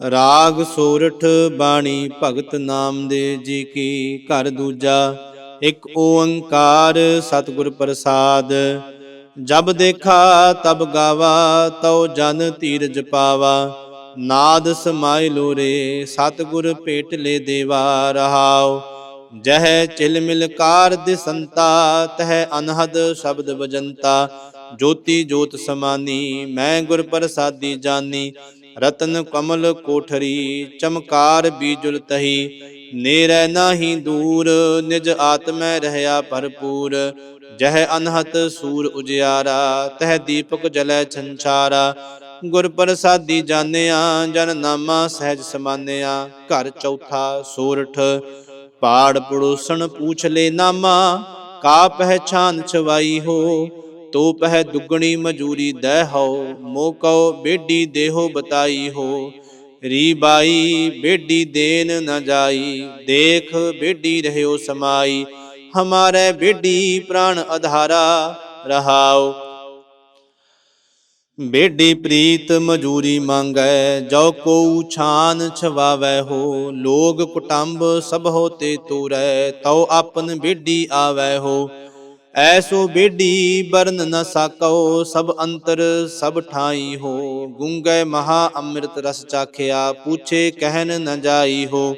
ਰਾਗ ਸੋਰਠ ਬਾਣੀ ਭਗਤ ਨਾਮ ਦੇ ਜੀ ਕੀ ਘਰ ਦੂਜਾ, ਇੱਕ ਓੰਕਾਰ ਸਤਿਗੁਰ ਪ੍ਰਸਾਦ। ਜਬ ਦੇਖਾ ਤਬ ਗਾਵਾ, ਤਉ ਜਨ ਧੀਰਜ ਪਾਵਾ। ਨਾਦ ਸਮਾਇ ਲੋਰੇ, ਸਤਿਗੁਰ ਭੇਟ ਲੈ ਦੇਵਾ ਰਹਾਉ। ਜਹ ਚਿਲ ਮਿਲਕਾਰ ਦਿਸੰਤਾ, ਤਹ ਅਨਹਦ ਸ਼ਬਦ ਵਜੰਤਾ। ਜੋਤੀ ਜੋਤ ਸਮਾਨੀ, ਮੈਂ ਗੁਰ ਪ੍ਰਸਾਦੀ ਜਾਨੀ। ਰਤਨ ਕਮਲ ਕੋਠਰੀ, ਚਮਕਾਰ ਬੀਜੁਲ ਤਹੀ। ਨੇਰੈ ਨਾਹੀ ਦੂਰ, ਨਿਜ ਆਤਮੈ ਰਹਿਆ ਭਰਪੂਰ। ਜਹ ਅਨਹਤ ਸੂਰ ਉਜਿਆਰਾ, ਤਹ ਦੀਪਕ ਜਲੈ ਛੰਛਾਰਾ। ਗੁਰ ਪ੍ਰਸਾਦੀ ਜਾਣਿਆ, ਜਨ ਨਾਮਾ ਸਹਿਜ ਸਮਾਨਿਆ। ਘਰ ਚੌਥਾ ਸੋਰਠ, ਪਾੜ ਪੜੋਸਣ ਪੂਛ ਲੈ ਨਾਮਾ। ਕਾ ਪਹਿਛਾਨ ਛਵਾਈ ਹੋ ਤੋ ਪਹਿ ਦੁਗਣੀ ਮਜੂਰੀ ਦੈ ਹਉ ਮੋ ਬੇਡੀ ਦੇਹੋ ਬਤਾਈ ਹੋ। ਰੀ ਬਾਈ ਬੇਡੀ ਦੇਨ ਨ ਜਾਈ, ਦੇਖ ਬੇਡੀ ਰਹਿਓ ਸਮਾਈ। ਹਮਾਰੇ ਬੇਡੀ ਪ੍ਰਾਣ ਅਧਾਰਾ ਰਹਾਓ ਬੇਡੀ ਪ੍ਰੀਤ ਮਜੂਰੀ ਮੰਗੈ, ਜੋ ਕੋ ਛਾਨ ਛਵਾਵੈ ਹੋ। ਲੋਗ ਕੁਟੰਬ ਸਭ ਹੋ ਹੋਤੇ ਤੂਰੈ, ਤਉ ਆਪਨ ਬੇਡੀ ਆਵੈ ਹੋ। ਐਸੋ ਬੇਡੀ ਬਰਨ ਨ ਸਾਕਉ, ਸਭ ਅੰਤਰ ਸਭ ਠਾਈ ਹੋ। ਗੁੰਗੈ ਮਹਾ ਅੰਮ੍ਰਿਤ ਰਸ ਚਾਖਿਆ, ਪੂਛੇ ਕਹਿਨ ਨ ਜਾਈ ਹੋ।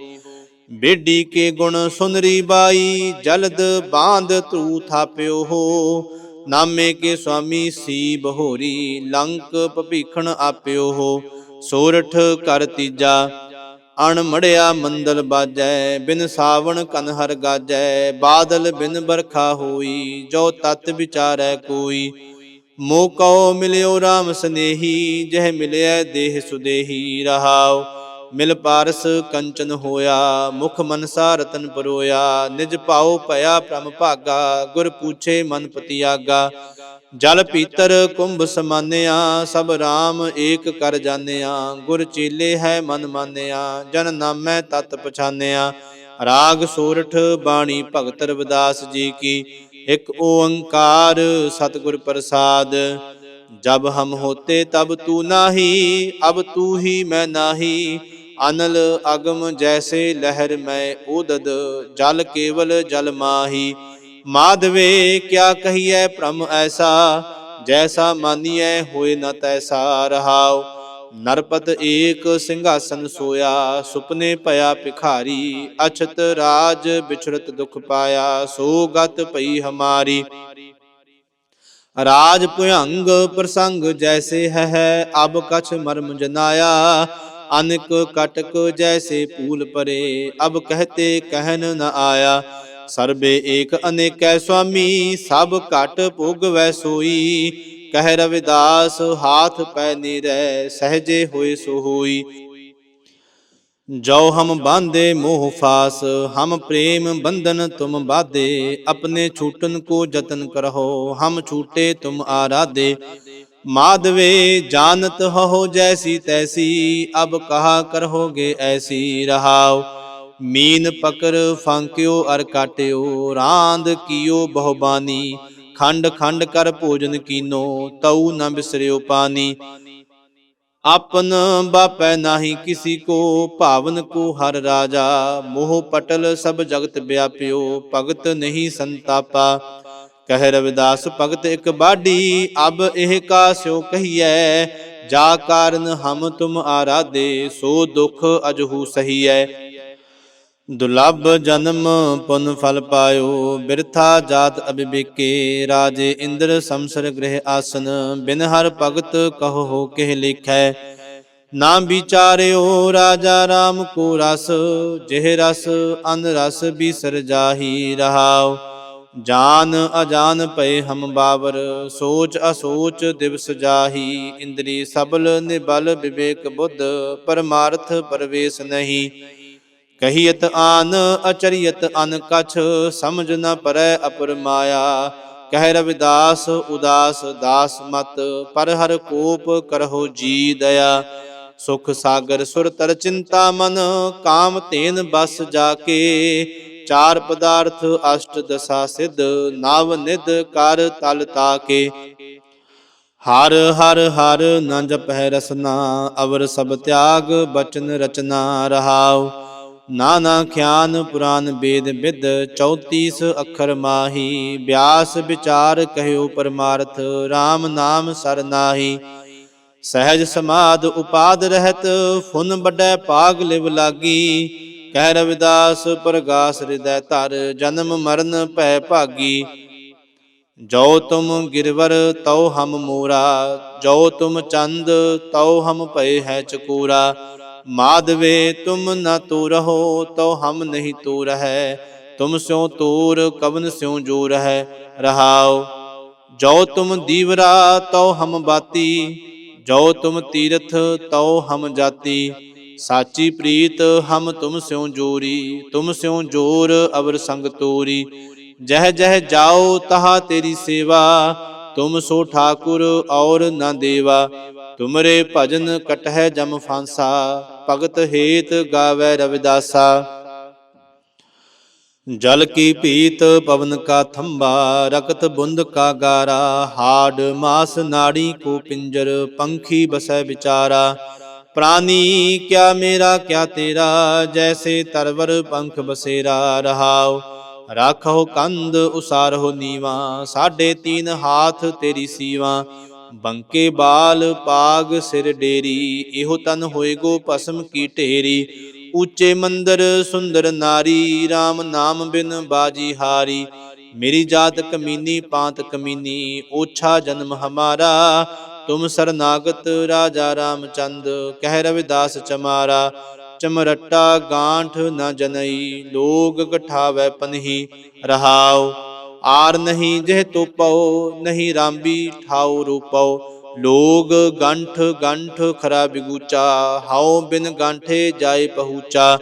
ਬੇਡੀ ਕੇ ਗੁਣ ਸੁਨਰੀ ਬਾਈ, ਜਲਦ ਬਾਂਧ ਤੂ ਥਾਪਿਓ ਹੋ। ਨਾਮੇ ਕੇ ਸੁਆਮੀ ਸੀ ਬਹੋਰੀ ਲੰਕ ਭਭੀਖਣ ਆਪਿਓ ਹੋ। ਸੋਰਠ ਕਰ ਤੀਜਾ ਅਣਮੜਿਆ ਮੰਦਲ ਬਾਜੈ, ਬਿਨ ਸਾਵਣ ਕਨਹਰ ਗਾਜੈ, ਬਾਦਲ ਬਿਨ ਬਰਖਾ ਹੋਈ, ਜੋ ਤਤ ਵਿਚਾਰੈ ਕੋਈ। ਮੋ ਕਉ ਮਿਲਿਓ RAM ਸਨੇਹੀ, ਜਹ ਮਿਲਿਆ ਦੇਹ ਸੁਦੇਹੀ, ਰਹਾਉ। ਮਿਲ ਪਾਰਸ ਕੰਚਨ ਹੋਇਆ, ਮੁਖ ਮਨਸਾ ਰਤਨ ਪਰੋਇਆ, ਨਿਜ ਭਾਉ ਭਇਆ ਪ੍ਰਮ ਭਾਗਾ, ਗੁਰ ਪੂਛੇ ਮਨ ਪਤੀ ਆਗਾ ਜਲ ਪੀਤਰ ਕੁੰਭ ਸਮਾਨਿਆ, ਸਭ RAM ਏਕ ਕਰ ਜਾਣਿਆ, ਗੁਰ ਚੀਲੇ ਹੈ ਮਨ ਮਾਨਿਆ, ਜਨ ਨਾਮੈ ਤਤ ਪਛਾਨਿਆ। ਰਾਗ ਸੋਰਠ ਬਾਣੀ ਭਗਤ ਰਵਿਦਾਸ ਜੀ ਕੀ, ਇੱਕ ਓੰਕਾਰ ਸਤਿਗੁਰ ਪ੍ਰਸਾਦ। ਜਬ ਹਮ ਹੋਤੇ ਤਬ ਤੂ ਨਾਹੀ, ਅਬ ਤੂ ਹੀ ਮੈਂ ਨਾਹੀ। ਅਨਲ ਅਗਮ ਜੈਸੇ ਲਹਿਰ ਮੈਂ ਉਦਦ ਜਲ ਕੇਵਲ ਜਲ ਮਾਹੀ। ਮਾਧਵੇ, ਕਿਆ ਕਹੀਐ ਭ੍ਰਮ ਐਸਾ? ਜੈਸਾ ਮਾਨੀਐ, ਹੋਏ ਨ ਤੈਸਾ ਰਹਾਉ। ਨਰਪਤ ਏਕ ਸਿੰਘਾਸਨ ਸੋਇਆ, ਸੁਪਨੇ ਭਇਆ ਭਿਖਾਰੀ। ਅਛਤ ਰਾਜ ਵਿਛੜਤ ਦੁਖ ਪਾਇਆ, ਸੋ ਗਤ ਪਈ ਹਮਾਰੀ। ਰਾਜ ਭੁਯੰਗ ਪ੍ਰਸੰਗ ਜੈਸੇ ਹੈ ਅਬ ਕਛ ਮਰਮ ਜਨਾਇਆ। ਅਨਕ ਕਟਕ ਜੈਸੇ ਪੂਲ ਪਰੇ, ਅਬ ਕਹਤੇ ਕਹਿਨ ਨ ਆਇਆ। ਸਰਬੇ ਏਕ ਅਨੇਕੈ ਸੁਆਮੀ, ਸਭ ਘਟ ਭੋਗਵੈ ਸੋਈ। ਕਹਿ ਰਵਿਦਾਸ, ਹਾਥ ਪੈ ਨਿਰੈ, ਸਹਜੇ ਹੋਏ ਸੋ ਹੋਈ। ਜੋ ਹਮ ਬਾਂਦੇ ਮੋਹ ਫਾਸ, ਹਮ ਪ੍ਰੇਮ ਬੰਧਨ ਤੁਮ ਬਾਦੇ ਆਪਣੇ ਛੂਟਨ ਕੋ ਯਤਨ ਕਰਹੁ, ਹਮ ਛੂਟੇ ਤੁਮ ਆਰਾਦੇ ਮਾਦਵੇ ਜਾਣਤ ਹੋ ਜੈਸੀ ਤੈਸੀ, ਅਬ ਕਹਾ ਕਰੋਗੇ ਐਸੀ ਰਹਾਓ ਮੀਨ ਪਕਰ ਫਾਂਕਿਓ ਅਰ ਕਾਟਿਓ, ਰਾਂਦ ਕੀਓ ਬਹੁਬਾਨੀ, ਖੰਡ ਖੰਡ ਕਰ ਭੋਜਨ ਕੀਨੋ ਤਉ ਨ ਬਿਸਰਿਓ ਪਾਨੀ। ਆਪਨ ਬਾਪੈ ਨਾਹੀ ਕਿਸੀ ਕੋ, ਭਾਵਨ ਕੋ ਹਰ ਰਾਜਾ, ਮੋਹ ਪਟਲ ਸਭ ਜਗਤ ਵਿਆਪਿਓ, ਭਗਤ ਨਹੀਂ ਸੰਤਾਪਾ। ਕਹਿ ਰਵਿਦਾਸ, ਭਗਤ ਇਕ ਬਾਢੀ, ਅਬ ਇਹ ਕਾ ਸਿਓ ਕਹੀਐ, ਜਾ ਕਾਰਨ ਹਮ ਤੁਮ ਆਰਾਦੇ ਸੋ ਦੁਖ ਅਜਹੂ ਸਹੀਐ। ਦੁਲੱਭ ਜਨਮ ਪੁਨ ਫਲ ਪਾਇਓ, ਬਿਰਥਾ ਜਾਤ ਅਬਿਬੇਕੇ ਰਾਜੇ ਇੰਦਰ ਸੰਸਰ ਗ੍ਰਹਿ ਆਸਨ, ਬਿਨ ਹਰ ਭਗਤ ਕਹੋ ਕਿਹ ਲਿਖੈ। ਨਾ ਵਿਚਾਰਿਓ ਰਾਜਾ RAM ਕੋ ਰਸ, ਜਿਹ ਰਸ ਅਨ ਰਸ ਬਿਸਰ ਜਾਹੀ ਰਹਾਉ। ਜਾਨ ਅਜਾਨ ਪਏ ਹਮ ਬਾਵਰ, ਸੋਚ ਅਸੋਚ ਦਿਵਸ ਜਾਹੀ। ਇੰਦਰੀ ਸਬਲ ਨਿਬਲ ਵਿਵੇਕ ਬੁੱਧ, ਪਰਮਾਰਥ ਪਰਵੇਸ਼ ਨਹੀਂ। ਕਹੀਤ ਆਨ ਅਚਰੀਤ ਅਨ ਕਛ, ਸਮਝ ਨ ਪਰੈ ਅਪਰ ਮਾਇਆ। ਕਹਿ ਰਵਿਦਾਸ, ਉਦਾਸ, ਦਾਸ ਮਤ, ਪਰ ਹਰ ਕੋਪ ਕਰਹੁ ਜੀ ਦਇਆ। ਸੁਖ ਸਾਗਰ ਸੁਰ ਤਰ ਚਿੰਤਾ ਮਨ, ਕਾਮ ਤੇਨ ਬਸ ਜਾ ਕੇ ਚਾਰ ਪਦਾਰਥ ਅਸ਼ਟ ਦਸਾ ਸਿਧ, ਨਵ ਨਿਧ ਕਰ ਤਲ ਤਾਕੇ। ਹਰ ਹਰ ਹਰ ਨ ਜਪਹਿ ਰਸਨਾ, ਅਵਰ ਸਭ ਤਿਆਗ ਬਚਨ ਰਚਨਾ ਰਹਾਉ। ਨਾਨਾ ਖਿਆਨ ਪੁਰਾਨ ਵੇਦ ਵਿਦ 34 ਅੱਖਰ ਮਾਹੀ। ਬਿਆਸ ਵਿਚਾਰ ਕਹਿਓ ਪਰਮਾਰਥ RAM ਨਾਮ ਸਰ ਨਾਹੀ। ਸਹਿਜ ਸਮਾਦ ਉਪਾਦ ਰਹਿਤ, ਫੁਨ ਵੱਡੈ ਪਾਗ ਲਿਵ ਲਾਗੀ। ਕਹਿ ਰਵਿਦਾਸ, ਪ੍ਰਗਾਸ ਹਿਰਦੈ ਧਰ, ਜਨਮ ਮਰਨ ਭੈ ਭਾਗੀ। ਜੋ ਤੁਮ ਗਿਰਵਰ, ਤਉ ਹਮ ਮੂਰਾ। ਜੋ ਤੁਮ ਚੰਦ, ਤਉ ਹਮ ਭਏ ਹੈ ਚਕੂਰਾ। ਮਾਧਵੇ, ਤੁਮ ਨ ਤੂ ਰਹੋ ਤਉ ਹਮ ਨਹੀਂ ਤੂ ਰਹੈ ਤੁਮ ਸਿਉ ਤੂਰ, ਕਵਨ ਸਿਉ ਜੂ ਰਹੈ ਰਹਾਓ ਜੋ ਤੁਮ ਦੀਵਰਾ ਤੋ ਹਮ ਬਾਤੀ। ਜੋ ਤੁਮ ਤੀਰਥ ਤੋ ਹਮ ਜਾਤੀ। ਸਾਚੀ ਪ੍ਰੀਤ, ਹਮ ਤੁਮ ਸਿਉ ਜੋਰੀ। ਤੁਮ ਸਿਉ ਜੋਰ, ਅਵਰ ਸੰਗ ਤੋਰੀ। ਜਹ ਜਹ ਜਾਓ ਤਹਾ ਤੇਰੀ ਸੇਵਾ। ਤੁਮ ਸੋ ਠਾਕੁਰ, ਔਰ ਨਾ ਦੇਵਾ। ਤੁਮਰੇ ਭਜਨ ਕਟਹਿ ਜਮ ਫਾਂਸਾ। ਭਗਤ ਹੇਤ ਗਾਵੇ ਰਵਿਦਾਸਾ। ਜਲ ਕੀ ਪੀਤ ਪਵਨ ਕਾ ਥੰਬਾ, ਰਕਤ ਬੁੰਦ ਕਾ ਗਾਰਾ ਹਾਡ ਮਾਸ ਨਾੜੀ ਕੋ ਪਿੰਜਰ, ਪੰਖੀ ਬਸੈ ਵਿਚਾਰਾ। ਪ੍ਰਾਨੀ, ਕਿਆ ਮੇਰਾ, ਕਿਆ ਤੇਰਾ, ਜੈਸੇ ਤਰਵਰ ਪੰਖ ਬਸੇਰਾ ਰਹਾਉ। ਰਾਖੋ ਕੰਦ ਉਸਾਰੋ ਨੀਵਾ, ਸਾਢੇ ਤੀਨ ਹਾਥ ਤੇਰੀ ਸੀਵਾ। ਬੰਕੇ ਬਾਲ ਪਾਗ ਸਿਰ ਡੇਰੀ, ਇਹੋ ਤਨ ਹੋਏਗੋ ਭਸਮ ਕੀ ਢੇਰੀ। ਉੱਚੇ ਮੰਦਰ ਸੁੰਦਰ ਨਾਰੀ RAM ਨਾਮ ਬਿਨ ਬਾਜੀ ਹਾਰੀ। ਮੇਰੀ ਜਾਤ ਕਮੀਨੀ, ਪਾਂਤ ਕਮੀਨੀ, ਓਛਾ ਜਨਮ ਹਮਾਰਾ। ਤੁਮ ਸਰਨਾਗਤ ਰਾਜਾ ਰਾਮਚੰਦ, ਕਹਿ ਰਵਿਦਾਸ ਚਮਾਰਾ। ਚਮਰਟਾ ਗਾਂਠ ਨ ਜਨਈ, ਲੋਗ ਗਠਾਵੇ ਪਨਹੀ। ਰਹਾਓ ਆਰ ਨਹੀਂ ਜਹ ਤੋਪਉ ਨਹੀਂ ਰਾਂਬੀ ਠਾਉ ਰੂਪਉ। ਲੋਗ ਗੰਠ ਗੰਠ ਖਰਾ ਬਿਗੂਚਾ ਹਾਉ ਬਿਨ ਗਾਂਠੇ ਜਾਏ ਪਹੂਚਾ।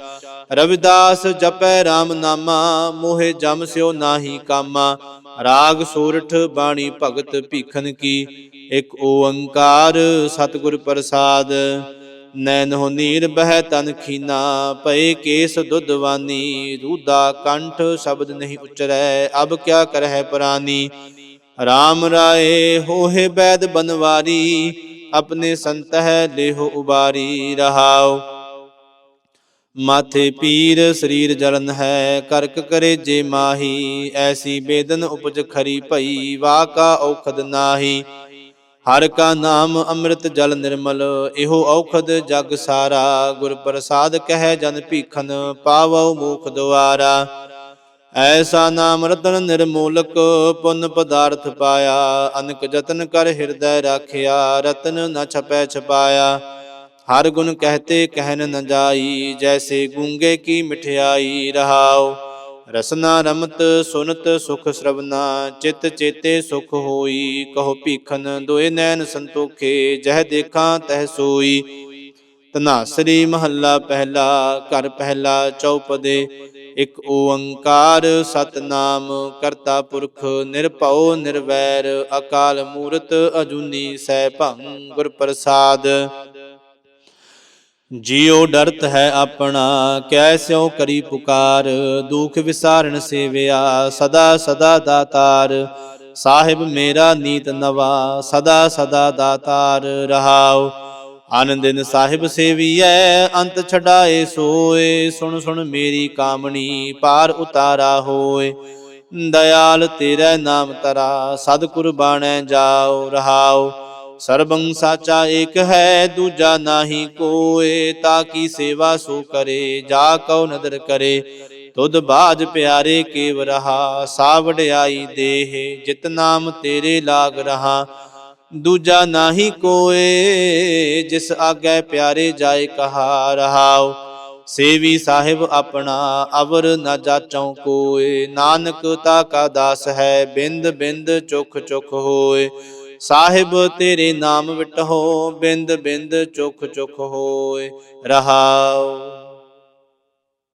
ਰਵਿਦਾਸ ਜਪੈ RAM ਨਾਮਾ, ਮੋਹਿ ਜਮ ਸਿਓ ਨਾਹੀ ਕਾਮਾ। ਰਾਗ ਸੋਰਠ ਬਾਣੀ ਭਗਤ ਭੀਖਨ ਕੀ, ਇੱਕ ਓੰਕਾਰ ਸਤਿਗੁਰ ਪ੍ਰਸਾਦ। ਨੈਨੋ ਨੀਰ ਬਹਿ ਤਨ ਖੀਨਾ, ਪਏ ਕੇਸ ਦੁੱਧਵਾਨੀ ਰੂਦਾ ਕੰਠ ਸ਼ਬਦ ਨਹੀਂ ਉਚਰੈ, ਅਬ ਕਿਆ ਕਰਹਿ ਪ੍ਰਾਨੀ? RAM ਰਾਏ ਹੋਏ ਬੈਦ ਬਨਵਾਰੀ, ਆਪਣੇ ਸੰਤਹਿ ਲੇਹੁ ਉਬਾਰੀ, ਰਹਾਉ। ਮਾਥੇ ਪੀਰ ਸਰੀਰ ਜਲਨ ਹੈ, ਕਰਕ ਕਰੇ ਜੇ ਮਾਹੀ, ਐਸੀ ਬੇਦਨ ਉਪਜ ਖਰੀ ਭਈ ਵਾ ਕਾ ਔਖਦ ਨਾਹੀ। ਹਰ ਕਾ ਨਾਮ ਅੰਮ੍ਰਿਤ ਜਲ ਨਿਰਮਲ, ਇਹੋ ਔਖਦ ਜਗ ਸਾਰਾ। ਗੁਰ ਪ੍ਰਸਾਦ ਕਹਿ ਜਨ ਭੀਖਨ, ਪਾਵਉ ਮੁਖ ਦੁਆਰਾ। ਐਸਾ ਨਾਮ ਰਤਨ ਨਿਰਮੂਲਕ, ਪੁੰਨ ਪਦਾਰਥ ਪਾਇਆ। ਅਨਕ ਜਤਨ ਕਰ ਹਿਰਦੈ ਰਾਖਿਆ, ਰਤਨ ਨ ਛਪੈ ਛਪਾਇਆ। ਹਰ ਗੁਣ ਕਹਤੇ ਕਹਿਨ ਨ ਜਾਈ, ਜੈਸੇ ਗੂੰਗੇ ਕੀ ਮਠਿਆਈ ਰਹਾਓ ਰਸਨਾ ਰਮਤ ਸੁਨਤ ਸੁਖ ਸ੍ਰਵਨਾ, ਚਿਤ ਚੇਤੇ ਸੁਖ ਹੋਈ, ਕਹੋ ਭੀਖਨ ਦੋਏ ਨੈਣ ਸੰਤੋਖੇ, ਜਹ ਦੇਖਾਂ ਤਹ ਸੋਈ। ਤਨਾਸਰੀ ਮਹੱਲਾ ਪਹਿਲਾ, ਘਰ ਪਹਿਲਾ ਚੌਪਦੇ, ਇਕ ਓੰਕਾਰ ਸਤਨਾਮ, ਕਰਤਾ ਪੁਰਖ ਨਿਰਭਉ ਨਿਰਵੈਰ, ਅਕਾਲ ਮੂਰਤ ਅਜੂਨੀ ਸੈ ਭੰ ਗੁਰ ਪ੍ਰਸਾਦ ਜਿਉ ਡਰਤ ਹੈ ਆਪਣਾ ਕੈ ਕੈਸਿਉ ਕਰੀ ਪੁਕਾਰ। ਦੁਖ ਵਿਸਾਰਨ ਸੇਵਿਆ, ਸਦਾ ਸਦਾ ਦਾਤਾਰ। ਸਾਹਿਬ ਮੇਰਾ ਨੀਤ ਨਵਾ, ਸਦਾ ਸਦਾ ਦਾਤਾਰ। ਰਹਾਉ, ਆਨੰਦਿਨ ਸਾਹਿਬ ਸੇਵੀਐ, ਅੰਤ ਛਡਾਏ ਸੋਏ। ਸੁਣ ਸੁਣ ਮੇਰੀ ਕਾਮਣੀ, ਪਾਰ ਉਤਾਰਾ ਹੋਏ। ਦਇਆਲ ਤੇਰਾ ਨਾਮ ਤਰਾ ਸਦ ਕੁਰਬਾਨੈ ਜਾਓ ਰਹਾਉ। ਸਰਬੰ ਸਾਚਾ ਏਕ ਹੈ, ਦੂਜਾ ਨਾਹੀ ਕੋਏ, ਤਾ ਕੀ ਸੇਵਾ ਸੋ ਕਰੇ, ਜਾ ਕਉ ਨਦਰ ਕਰੇ। ਤੁਧ ਬਾਜ ਪਿਆਰੇ ਕੇਵ ਰਹਾ ਸਾ ਵਡਿਆਈ ਦੇਹ, ਜਿਤ ਨਾਮ ਤੇਰੇ ਲਾਗ ਰਹਾ। ਦੂਜਾ ਨਾਹੀ ਕੋਏ, ਜਿਸ ਆਗੇ ਪਿਆਰੇ ਜਾਏ ਕਹਾ ਰਹਾਓ ਸੇਵੀ ਸਾਹਿਬ ਆਪਣਾ, ਅਵਰ ਨ ਜਾਚਉ ਕੋਏ। ਨਾਨਕ ਤਾ ਕਾ ਦਾਸ ਹੈ, ਬਿੰਦ ਬਿੰਦ ਚੁਖ ਚੁਖ ਹੋਏ। ਸਾਹਿਬ ਤੇਰੇ ਨਾਮ ਵਿਟਹੋ ਬਿੰਦ ਬਿੰਦ ਚੁਖ ਚੁਖ ਹੋਏ ਰਹਾਉ।